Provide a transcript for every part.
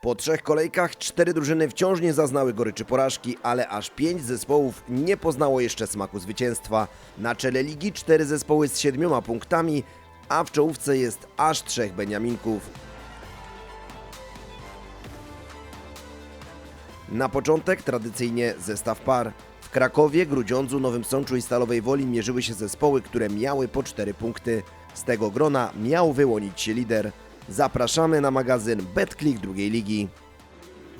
Po trzech kolejkach cztery drużyny wciąż nie zaznały goryczy porażki, ale aż pięć zespołów nie poznało jeszcze smaku zwycięstwa. Na czele ligi cztery zespoły z siedmioma punktami, a w czołówce jest aż trzech Beniaminków. Na początek tradycyjnie zestaw par. W Krakowie, Grudziądzu, Nowym Sączu i Stalowej Woli mierzyły się zespoły, które miały po 4 punkty. Z tego grona miał wyłonić się lider. Zapraszamy na magazyn BetClick drugiej ligi.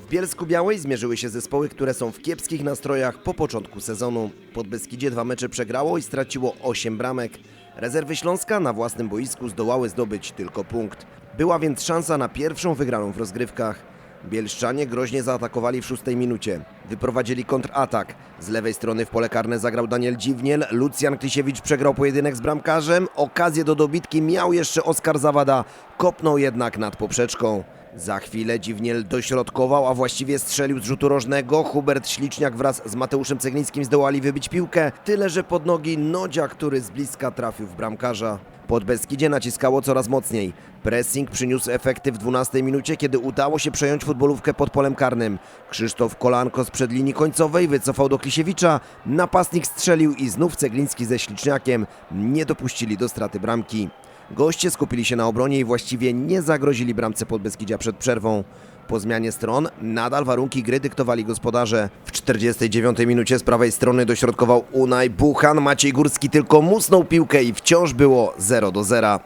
W Bielsku Białej zmierzyły się zespoły, które są w kiepskich nastrojach po początku sezonu. Pod Beskidzie dwa mecze przegrało i straciło 8 bramek. Rezerwy Śląska na własnym boisku zdołały zdobyć tylko punkt. Była więc szansa na pierwszą wygraną w rozgrywkach. Bielszczanie groźnie zaatakowali w szóstej minucie. Wyprowadzili kontratak. Z lewej strony w pole karne zagrał Daniel Dziwniel, Lucjan Klisiewicz przegrał pojedynek z bramkarzem, okazję do dobitki miał jeszcze Oskar Zawada, kopnął jednak nad poprzeczką. Za chwilę Dziwniel dośrodkował, a właściwie strzelił z rzutu rożnego. Hubert Śliczniak wraz z Mateuszem Ceglińskim zdołali wybić piłkę, tyle że pod nogi Nodzia, który z bliska trafił w bramkarza. Pod Beskidzie naciskało coraz mocniej. Pressing przyniósł efekty w 12 minucie, kiedy udało się przejąć futbolówkę pod polem karnym. Krzysztof Kolanko z linii końcowej wycofał do Klisiewicza, napastnik strzelił i znów Cegliński ze Śliczniakiem nie dopuścili do straty bramki. Goście skupili się na obronie i właściwie nie zagrozili bramce Podbeskidzia przed przerwą. Po zmianie stron nadal warunki gry dyktowali gospodarze. W 49 minucie z prawej strony dośrodkował Unaj Buchan, Maciej Górski tylko musnął piłkę i wciąż było 0 do 0.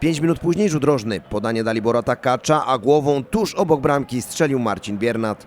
5 minut później rzut rożny, podanie Dalibora Takacza, a głową tuż obok bramki strzelił Marcin Biernat.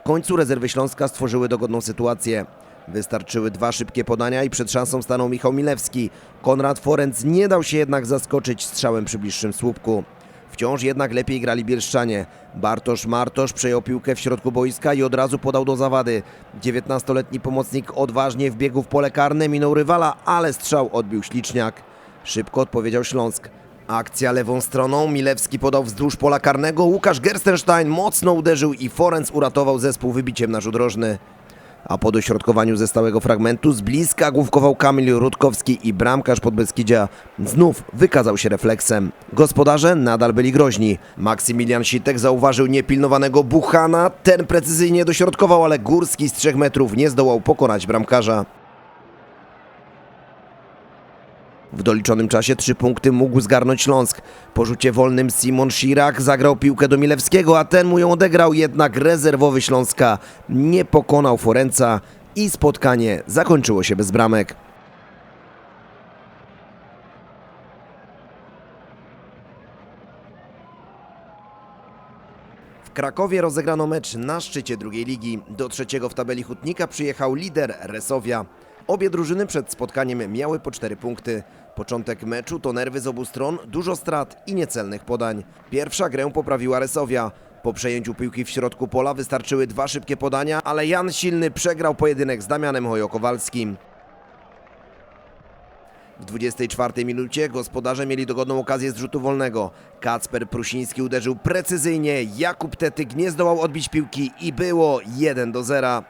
W końcu rezerwy Śląska stworzyły dogodną sytuację. Wystarczyły dwa szybkie podania i przed szansą stanął Michał Milewski. Konrad Forenc nie dał się jednak zaskoczyć strzałem przy bliższym słupku. Wciąż jednak lepiej grali Bielszczanie. Bartosz Martosz przejął piłkę w środku boiska i od razu podał do zawady. 19-letni pomocnik odważnie wbiegł w pole karne, minął rywala, ale strzał odbił Śliczniak. Szybko odpowiedział Śląsk. Akcja lewą stroną, Milewski podał wzdłuż pola karnego, Łukasz Gerstenstein mocno uderzył i Forenc uratował zespół wybiciem na rzut rożny. A po dośrodkowaniu ze stałego fragmentu z bliska główkował Kamil Rutkowski i bramkarz Podbeskidzia znów wykazał się refleksem. Gospodarze nadal byli groźni. Maksymilian Sitek zauważył niepilnowanego Buchana, ten precyzyjnie dośrodkował, ale Górski z 3 metrów nie zdołał pokonać bramkarza. W doliczonym czasie trzy punkty mógł zgarnąć Śląsk. Po rzucie wolnym Simon Szirak zagrał piłkę do Milewskiego, a ten mu ją odegrał, jednak rezerwowy Śląska nie pokonał Forenca i spotkanie zakończyło się bez bramek. W Krakowie rozegrano mecz na szczycie drugiej ligi. Do trzeciego w tabeli hutnika przyjechał lider Resowia. Obie drużyny przed spotkaniem miały po cztery punkty. Początek meczu to nerwy z obu stron, dużo strat i niecelnych podań. Pierwsza grę poprawiła Resowia. Po przejęciu piłki w środku pola wystarczyły dwa szybkie podania, ale Jan Silny przegrał pojedynek z Damianem Hojokowalskim. W 24 minucie gospodarze mieli dogodną okazję z rzutu wolnego. Kacper Prusiński uderzył precyzyjnie, Jakub Tetyk nie zdołał odbić piłki i było 1 do 0.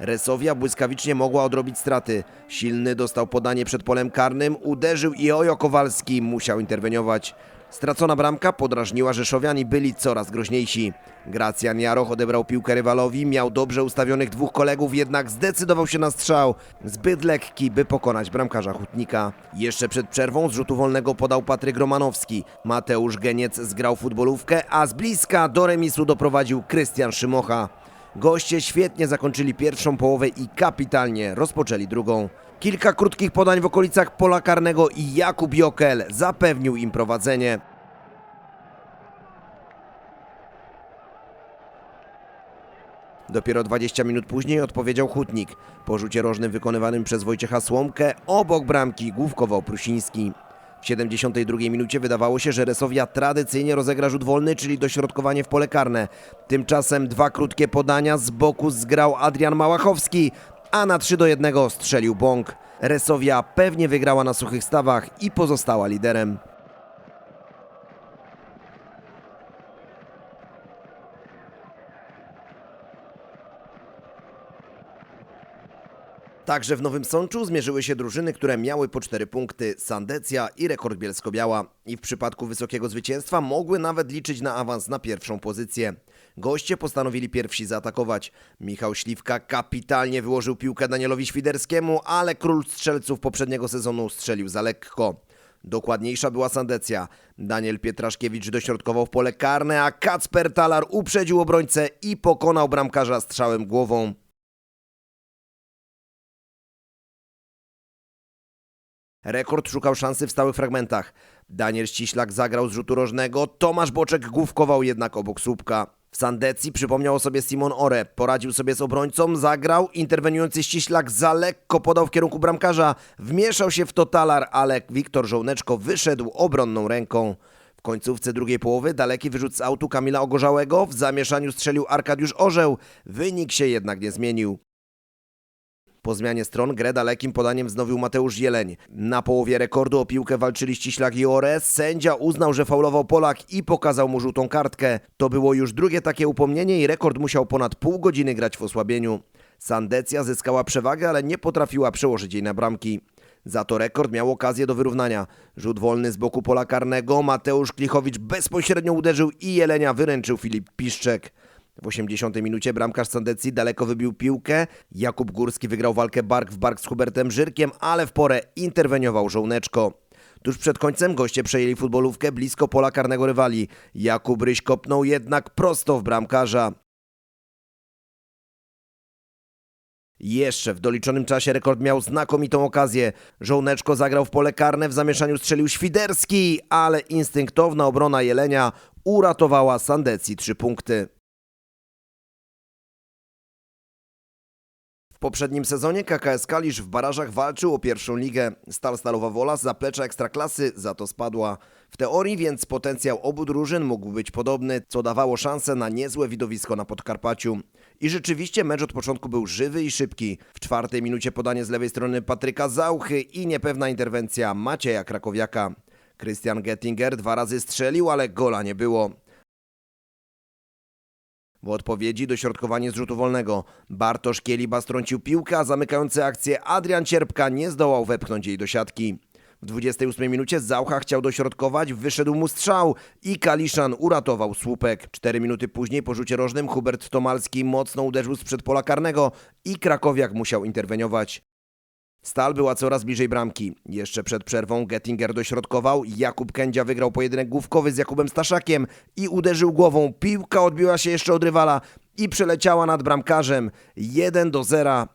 Resowia błyskawicznie mogła odrobić straty. Silny dostał podanie przed polem karnym, uderzył i Ojo Kowalski musiał interweniować. Stracona bramka podrażniła Rzeszowian i byli coraz groźniejsi. Gracjan Jaroch odebrał piłkę rywalowi, miał dobrze ustawionych dwóch kolegów, jednak zdecydował się na strzał. Zbyt lekki, by pokonać bramkarza Hutnika. Jeszcze przed przerwą z rzutu wolnego podał Patryk Romanowski. Mateusz Geniec zgrał futbolówkę, a z bliska do remisu doprowadził Krystian Szymocha. Goście świetnie zakończyli pierwszą połowę i kapitalnie rozpoczęli drugą. Kilka krótkich podań w okolicach pola karnego i Jakub Jokel zapewnił im prowadzenie. Dopiero 20 minut później odpowiedział Hutnik. Po rzucie rożnym wykonywanym przez Wojciecha Słomkę obok bramki główkował Prusiński. W 72 minucie wydawało się, że Resowia tradycyjnie rozegra rzut wolny, czyli dośrodkowanie w pole karne. Tymczasem dwa krótkie podania z boku zgrał Adrian Małachowski, a na 3 do 1 strzelił Bąk. Resowia pewnie wygrała na suchych stawach i pozostała liderem. Także w Nowym Sączu zmierzyły się drużyny, które miały po 4 punkty Sandecja i Rekord Bielsko-Biała i w przypadku wysokiego zwycięstwa mogły nawet liczyć na awans na pierwszą pozycję. Goście postanowili pierwsi zaatakować. Michał Śliwka kapitalnie wyłożył piłkę Danielowi Świderskiemu, ale król strzelców poprzedniego sezonu strzelił za lekko. Dokładniejsza była Sandecja. Daniel Pietraszkiewicz dośrodkował w pole karne, a Kacper Talar uprzedził obrońcę i pokonał bramkarza strzałem głową. Rekord szukał szansy w stałych fragmentach. Daniel Ściślak zagrał z rzutu rożnego, Tomasz Boczek główkował jednak obok słupka. W Sandecji przypomniał sobie Simon Ore. Poradził sobie z obrońcą, zagrał, interweniujący Ściślak za lekko podał w kierunku bramkarza. Wmieszał się w to talar, ale Wiktor Żołneczko wyszedł obronną ręką. W końcówce drugiej połowy daleki wyrzut z autu Kamila Ogorzałego. W zamieszaniu strzelił Arkadiusz Orzeł. Wynik się jednak nie zmienił. Po zmianie stron grę dalekim podaniem wznowił Mateusz Jeleń. Na połowie rekordu o piłkę walczyli Ściślak i Ores. Sędzia uznał, że faulował Polak i pokazał mu żółtą kartkę. To było już drugie takie upomnienie i rekord musiał ponad pół godziny grać w osłabieniu. Sandecja zyskała przewagę, ale nie potrafiła przełożyć jej na bramki. Za to rekord miał okazję do wyrównania. Rzut wolny z boku pola karnego, Mateusz Klichowicz bezpośrednio uderzył i Jelenia wyręczył Filip Piszczek. W 80 minucie bramkarz Sandecji daleko wybił piłkę. Jakub Górski wygrał walkę bark w bark z Hubertem Żyrkiem, ale w porę interweniował żołneczko. Tuż przed końcem goście przejęli futbolówkę blisko pola karnego rywali. Jakub Ryś kopnął jednak prosto w bramkarza. Jeszcze w doliczonym czasie rekord miał znakomitą okazję. Żołneczko zagrał w pole karne, w zamieszaniu strzelił Świderski, ale instynktowna obrona Jelenia uratowała Sandecji trzy punkty. Poprzednim sezonie KKS Kalisz w barażach walczył o pierwszą ligę. Stal Stalowa Wola z zaplecza Ekstraklasy za to spadła. W teorii więc potencjał obu drużyn mógł być podobny, co dawało szansę na niezłe widowisko na Podkarpaciu. I rzeczywiście mecz od początku był żywy i szybki. W czwartej minucie podanie z lewej strony Patryka Zauchy i niepewna interwencja Macieja Krakowiaka. Christian Gettinger dwa razy strzelił, ale gola nie było. W odpowiedzi dośrodkowanie z rzutu wolnego. Bartosz Kieliba strącił piłkę, a zamykający akcję Adrian Cierpka nie zdołał wepchnąć jej do siatki. W 28 minucie Zaucha chciał dośrodkować, wyszedł mu strzał i Kaliszan uratował słupek. Cztery minuty później po rzucie rożnym Hubert Tomalski mocno uderzył z przedpola karnego i Krakowiak musiał interweniować. Stal była coraz bliżej bramki. Jeszcze przed przerwą Gettinger dośrodkował, Jakub Kędzia wygrał pojedynek główkowy z Jakubem Staszakiem i uderzył głową. Piłka odbiła się jeszcze od rywala i przeleciała nad bramkarzem. 1 do 0.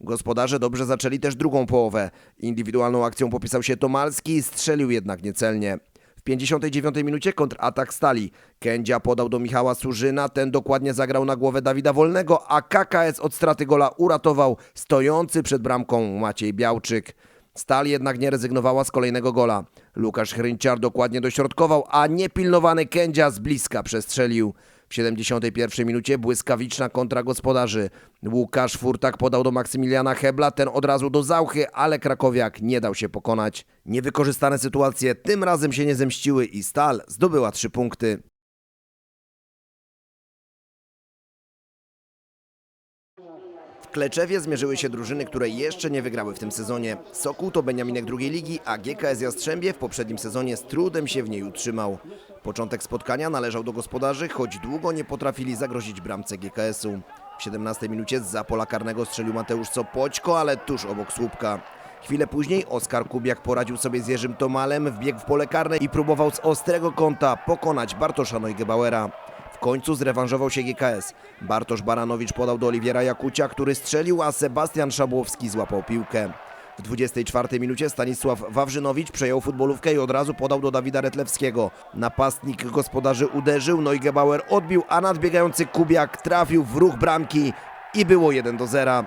Gospodarze dobrze zaczęli też drugą połowę. Indywidualną akcją popisał się Tomalski, strzelił jednak niecelnie. W 59 minucie kontratak stali. Kędzia podał do Michała Surzyna, ten dokładnie zagrał na głowę Dawida Wolnego, a KKS od straty gola uratował stojący przed bramką Maciej Białczyk. Stal jednak nie rezygnowała z kolejnego gola. Lukasz Hrynciar dokładnie dośrodkował, a niepilnowany Kędzia z bliska przestrzelił. W 71 minucie błyskawiczna kontra gospodarzy. Łukasz Furtak podał do Maksymiliana Hebla, ten od razu do Zauchy, ale Krakowiak nie dał się pokonać. Niewykorzystane sytuacje tym razem się nie zemściły i Stal zdobyła trzy punkty. Kleczewie zmierzyły się drużyny, które jeszcze nie wygrały w tym sezonie. Sokół to Beniaminek drugiej ligi, a GKS Jastrzębie w poprzednim sezonie z trudem się w niej utrzymał. Początek spotkania należał do gospodarzy, choć długo nie potrafili zagrozić bramce GKS-u. W 17 minucie z pola karnego strzelił Mateusz Sopoćko, ale tuż obok słupka. Chwilę później Oskar Kubiak poradził sobie z Jerzym Tomalem, wbiegł w pole karne i próbował z ostrego kąta pokonać Bartosza Neugebauera. W końcu zrewanżował się GKS. Bartosz Baranowicz podał do Oliwiera Jakucia, który strzelił, a Sebastian Szabłowski złapał piłkę. W 24 minucie Stanisław Wawrzynowicz przejął futbolówkę i od razu podał do Dawida Retlewskiego. Napastnik gospodarzy uderzył, Neugebauer odbił, a nadbiegający Kubiak trafił w ruch bramki i było 1 do 0.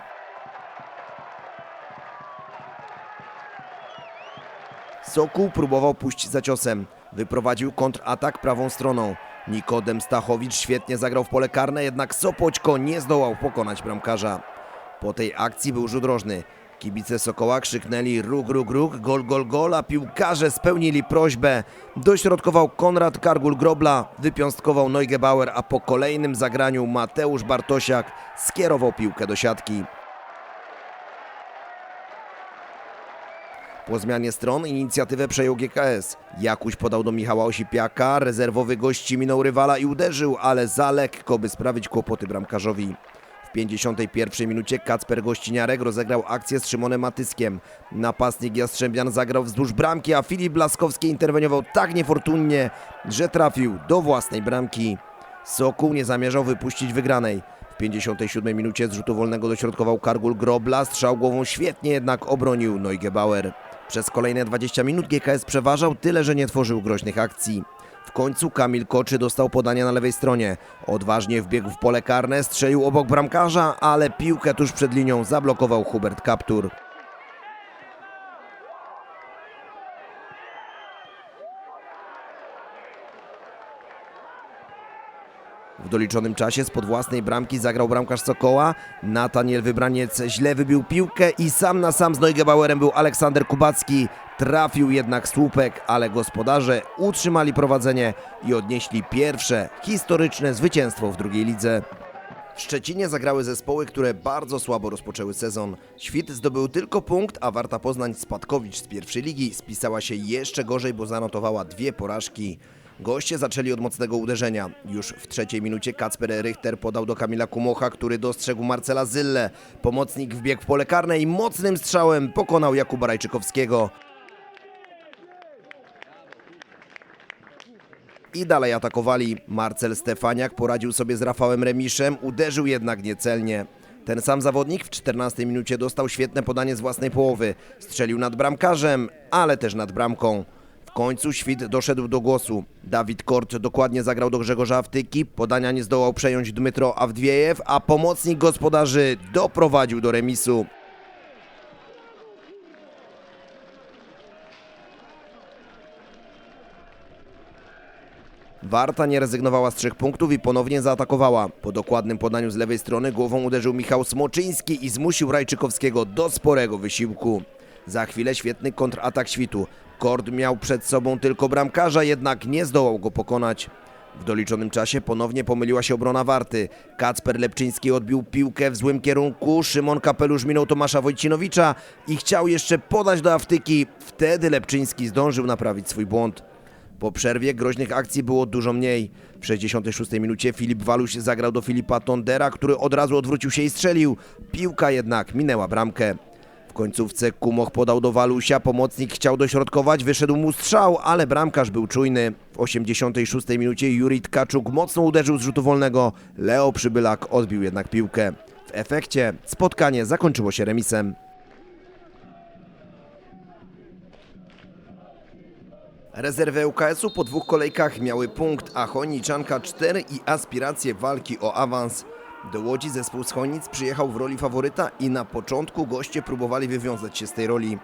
Sokół próbował pójść za ciosem. Wyprowadził kontratak prawą stroną. Nikodem Stachowicz świetnie zagrał w pole karne, jednak Sopoćko nie zdołał pokonać bramkarza. Po tej akcji był rzut rożny. Kibice Sokoła krzyknęli ruk, ruk, ruk, gol, gol, gol, a piłkarze spełnili prośbę. Dośrodkował Konrad Kargul-Grobla, wypiąstkował Neugebauer, a po kolejnym zagraniu Mateusz Bartosiak skierował piłkę do siatki. Po zmianie stron inicjatywę przejął GKS. Jakuś podał do Michała Osipiaka, rezerwowy gości minął rywala i uderzył, ale za lekko, by sprawić kłopoty bramkarzowi. W 51 minucie Kacper Gościniarek rozegrał akcję z Szymonem Matyskiem. Napastnik Jastrzębian zagrał wzdłuż bramki, a Filip Blaskowski interweniował tak niefortunnie, że trafił do własnej bramki. Sokół nie zamierzał wypuścić wygranej. W 57 minucie z rzutu wolnego dośrodkował Kargul Grobla, strzał głową świetnie jednak obronił Neugebauer. Przez kolejne 20 minut GKS przeważał tyle, że nie tworzył groźnych akcji. W końcu Kamil Koczy dostał podanie na lewej stronie. Odważnie wbiegł w pole karne, strzelił obok bramkarza, ale piłkę tuż przed linią zablokował Hubert Kaptur. W doliczonym czasie spod własnej bramki zagrał bramkarz Sokoła. Nataniel Wybraniec źle wybił piłkę i sam na sam z Neugebauerem był Aleksander Kubacki. Trafił jednak słupek, ale gospodarze utrzymali prowadzenie i odnieśli pierwsze historyczne zwycięstwo w drugiej lidze. W Szczecinie zagrały zespoły, które bardzo słabo rozpoczęły sezon. Świt zdobył tylko punkt, a Warta Poznań Spadkowicz z pierwszej ligi spisała się jeszcze gorzej, bo zanotowała dwie porażki. Goście zaczęli od mocnego uderzenia. Już w trzeciej minucie Kacper Richter podał do Kamila Kumocha, który dostrzegł Marcela Zylle. Pomocnik wbiegł w pole karne i mocnym strzałem pokonał Jakuba Rajczykowskiego. I dalej atakowali. Marcel Stefaniak poradził sobie z Rafałem Remiszem, uderzył jednak niecelnie. Ten sam zawodnik w 14 minucie dostał świetne podanie z własnej połowy. Strzelił nad bramkarzem, ale też nad bramką. W końcu Świt doszedł do głosu. Dawid Kort dokładnie zagrał do Grzegorza Awtyki, podania nie zdołał przejąć Dmytro Awdwiejew, a pomocnik gospodarzy doprowadził do remisu. Warta nie rezygnowała z trzech punktów i ponownie zaatakowała. Po dokładnym podaniu z lewej strony głową uderzył Michał Smoczyński i zmusił Rajczykowskiego do sporego wysiłku. Za chwilę świetny kontratak świtu. Kord miał przed sobą tylko bramkarza, jednak nie zdołał go pokonać. W doliczonym czasie ponownie pomyliła się obrona Warty. Kacper Lepczyński odbił piłkę w złym kierunku, Szymon Kapelusz minął Tomasza Wojcinowicza i chciał jeszcze podać do Awtyki. Wtedy Lepczyński zdążył naprawić swój błąd. Po przerwie groźnych akcji było dużo mniej. W 66 minucie Filip Waluś zagrał do Filipa Tondera, który od razu odwrócił się i strzelił. Piłka jednak minęła bramkę. Końcówce Kumoch podał do Walusia, pomocnik chciał dośrodkować, wyszedł mu strzał, ale bramkarz był czujny. W 86 minucie Juri Tkaczuk mocno uderzył z rzutu wolnego. Leo Przybylak odbił jednak piłkę. W efekcie spotkanie zakończyło się remisem. Rezerwy UKS-u po dwóch kolejkach miały punkt, a Chojniczanka 4 i aspiracje walki o awans. Do Łodzi zespół z przyjechał w roli faworyta i na początku goście próbowali wywiązać się z tej roli.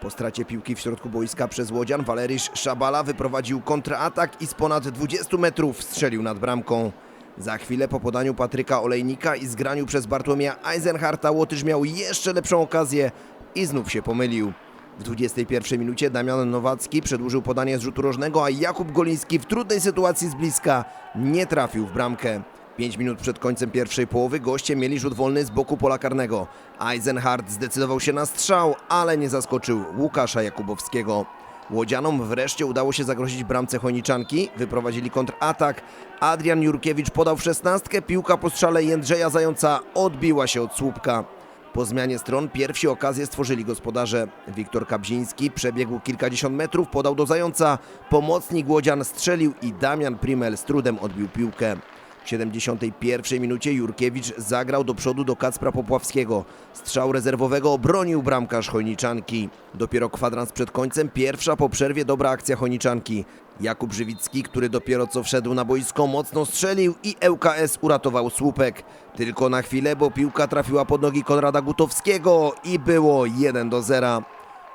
Po stracie piłki w środku boiska przez Łodzian Walerysz Szabala wyprowadził kontratak i z ponad 20 metrów strzelił nad bramką. Za chwilę po podaniu Patryka Olejnika i zgraniu przez Bartłomieja Eisenharta Łotysz miał jeszcze lepszą okazję i znów się pomylił. W 21 minucie Damian Nowacki przedłużył podanie z rzutu rożnego, a Jakub Goliński w trudnej sytuacji z bliska nie trafił w bramkę. 5 minut przed końcem pierwszej połowy goście mieli rzut wolny z boku pola karnego. Eisenhardt zdecydował się na strzał, ale nie zaskoczył Łukasza Jakubowskiego. Łodzianom wreszcie udało się zagrozić bramce Chojniczanki, wyprowadzili kontratak. Adrian Jurkiewicz podał w szesnastkę, piłka po strzale Jędrzeja Zająca odbiła się od słupka. Po zmianie stron pierwsi okazję stworzyli gospodarze. Wiktor Kabziński przebiegł kilkadziesiąt metrów, podał do Zająca, pomocnik Łodzian strzelił i Damian Primel z trudem odbił piłkę. W 71 minucie Jurkiewicz zagrał do przodu do Kacpra Popławskiego. Strzał rezerwowego obronił bramkarz Chojniczanki. Dopiero kwadrans przed końcem, pierwsza po przerwie dobra akcja Chojniczanki. Jakub Żywicki, który dopiero co wszedł na boisko, mocno strzelił i ŁKS uratował słupek. Tylko na chwilę, bo piłka trafiła pod nogi Konrada Gutowskiego i było 1 do 0.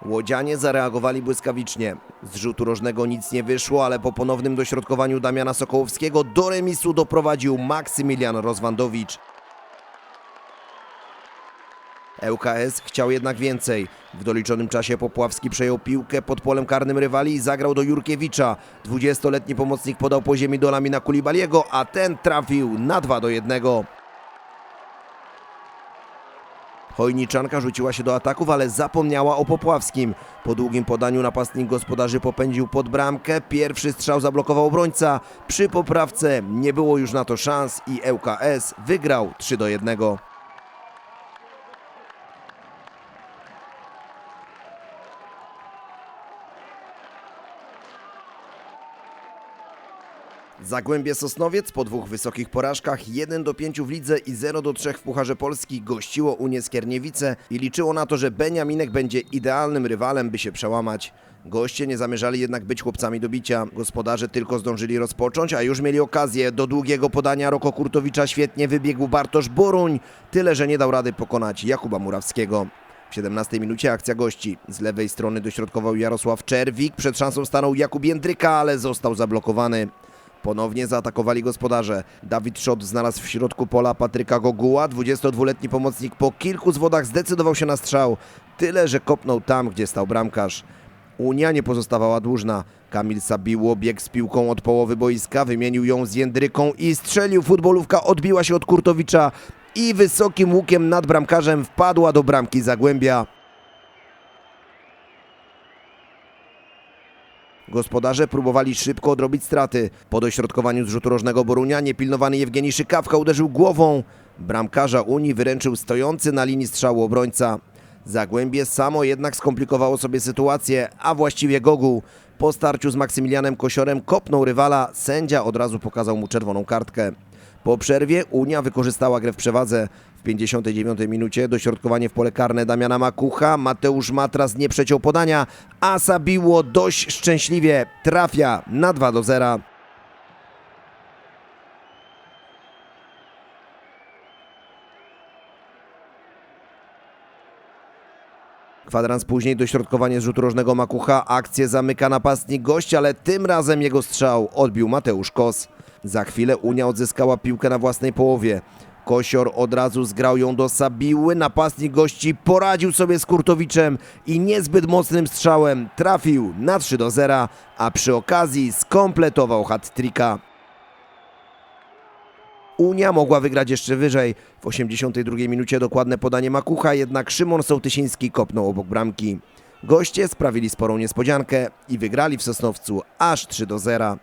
Łodzianie zareagowali błyskawicznie. Z rzutu rożnego nic nie wyszło, ale po ponownym dośrodkowaniu Damiana Sokołowskiego do remisu doprowadził Maksymilian Rozwandowicz. ŁKS chciał jednak więcej. W doliczonym czasie Popławski przejął piłkę pod polem karnym rywali i zagrał do Jurkiewicza. 20-letni pomocnik podał po ziemi do Lamina Kulibaliego, a ten trafił na 2 do 1. Chojniczanka rzuciła się do ataków, ale zapomniała o Popławskim. Po długim podaniu napastnik gospodarzy popędził pod bramkę. Pierwszy strzał zablokował obrońca. Przy poprawce nie było już na to szans i ŁKS wygrał 3 do 1. Zagłębie Sosnowiec po dwóch wysokich porażkach 1 do 5 w lidze i 0 do 3 w Pucharze Polski gościło Unię Skierniewice i liczyło na to, że Beniaminek będzie idealnym rywalem, by się przełamać. Goście nie zamierzali jednak być chłopcami do bicia. Gospodarze tylko zdążyli rozpocząć, a już mieli okazję. Do długiego podania Roko Kurtowicza świetnie wybiegł Bartosz Boruń, tyle że nie dał rady pokonać Jakuba Murawskiego. W 17 minucie akcja gości. Z lewej strony dośrodkował Jarosław Czerwik. Przed szansą stanął Jakub Jędryka, ale został zablokowany. Ponownie zaatakowali gospodarze. Dawid Szot znalazł w środku pola Patryka Goguła. 22-letni pomocnik po kilku zwodach zdecydował się na strzał. Tyle, że kopnął tam, gdzie stał bramkarz. Unia nie pozostawała dłużna. Kamil Sabiło biegł z piłką od połowy boiska, wymienił ją z Jędryką i strzelił. Futbolówka odbiła się od Kurtowicza i wysokim łukiem nad bramkarzem wpadła do bramki Zagłębia. Gospodarze próbowali szybko odrobić straty. Po dośrodkowaniu z rzutu rożnego Borunia niepilnowany Jewgeni Szykawka uderzył głową. Bramkarza Unii wyręczył stojący na linii strzału obrońca. Zagłębie samo jednak skomplikowało sobie sytuację, a właściwie Gogu. Po starciu z Maksymilianem Kosiorem kopnął rywala, sędzia od razu pokazał mu czerwoną kartkę. Po przerwie Unia wykorzystała grę w przewadze. W 59 minucie dośrodkowanie w pole karne Damiana Makucha, Mateusz Matras nie przeciął podania, a Sabiło dość szczęśliwie trafia na 2 do 0. Kwadrans później dośrodkowanie z rzutu rożnego Makucha, akcję zamyka napastnik gość, ale tym razem jego strzał odbił Mateusz Kos. Za chwilę Unia odzyskała piłkę na własnej połowie. Kosior od razu zgrał ją do Sabiły, napastnik gości poradził sobie z Kurtowiczem i niezbyt mocnym strzałem trafił na 3 do 0, a przy okazji skompletował hat-tricka. Unia mogła wygrać jeszcze wyżej. W 82 minucie dokładne podanie Makucha, jednak Szymon Sołtysiński kopnął obok bramki. Goście sprawili sporą niespodziankę i wygrali w Sosnowcu aż 3 do 0.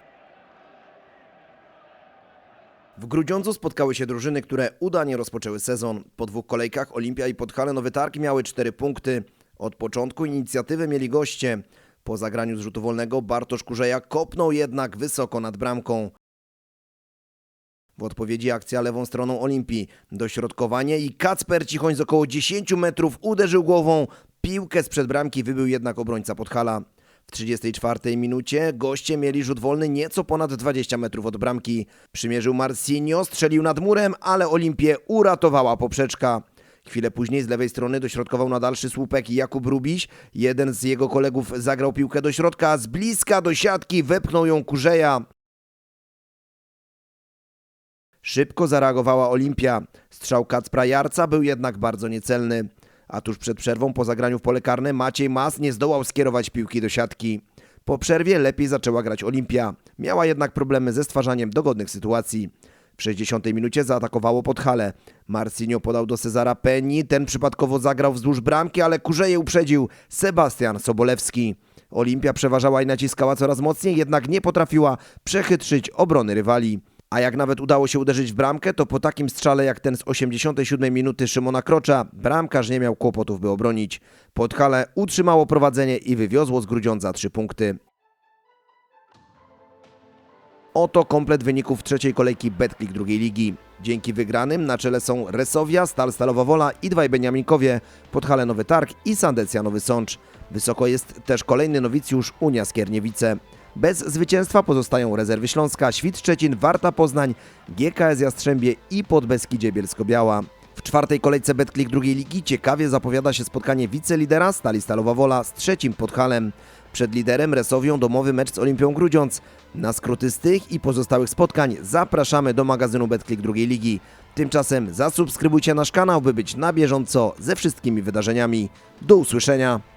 W Grudziądzu spotkały się drużyny, które udanie rozpoczęły sezon. Po dwóch kolejkach Olimpia i Podhale Nowy Targ miały cztery punkty. Od początku inicjatywę mieli goście. Po zagraniu z rzutu wolnego Bartosz Kurzeja kopnął jednak wysoko nad bramką. W odpowiedzi akcja lewą stroną Olimpii. Dośrodkowanie i Kacper Cichoń z około 10 metrów uderzył głową. Piłkę sprzed bramki wybył jednak obrońca Podhala. W 34 minucie goście mieli rzut wolny nieco ponad 20 metrów od bramki. Przymierzył Marcinio, strzelił nad murem, ale Olimpię uratowała poprzeczka. Chwilę później z lewej strony dośrodkował na dalszy słupek Jakub Rubiś. Jeden z jego kolegów zagrał piłkę do środka, z bliska do siatki wepchnął ją Kurzeja. Szybko zareagowała Olimpia. Strzał Kacpra Jarca był jednak bardzo niecelny. A tuż przed przerwą po zagraniu w pole karne Maciej Mas nie zdołał skierować piłki do siatki. Po przerwie lepiej zaczęła grać Olimpia. Miała jednak problemy ze stwarzaniem dogodnych sytuacji. W 60 minucie zaatakowało Podhale. Marcinio podał do Cezara Penni, ten przypadkowo zagrał wzdłuż bramki, ale kurzeje uprzedził Sebastian Sobolewski. Olimpia przeważała i naciskała coraz mocniej, jednak nie potrafiła przechytrzyć obrony rywali. A jak nawet udało się uderzyć w bramkę, to po takim strzale jak ten z 87 minuty Szymona Krocza, bramkarz nie miał kłopotów, by obronić. Podhale utrzymało prowadzenie i wywiozło z Grudziądza trzy punkty. Oto komplet wyników trzeciej kolejki Betclick drugiej ligi. Dzięki wygranym na czele są Resowia, Stal Stalowa Wola i dwaj Beniaminkowie, Podhale Nowy Targ i Sandecja Nowy Sącz. Wysoko jest też kolejny nowicjusz Unia Skierniewice. Bez zwycięstwa pozostają rezerwy Śląska, Świt Szczecin, Warta Poznań, GKS Jastrzębie i Podbeskidzie Bielsko-Biała. W czwartej kolejce Betclick drugiej ligi ciekawie zapowiada się spotkanie wicelidera Stali Stalowa Wola z trzecim Podhalem. Przed liderem Resowią domowy mecz z Olimpią Grudziądz. Na skróty z tych i pozostałych spotkań zapraszamy do magazynu Betclick drugiej ligi. Tymczasem zasubskrybujcie nasz kanał, by być na bieżąco ze wszystkimi wydarzeniami. Do usłyszenia!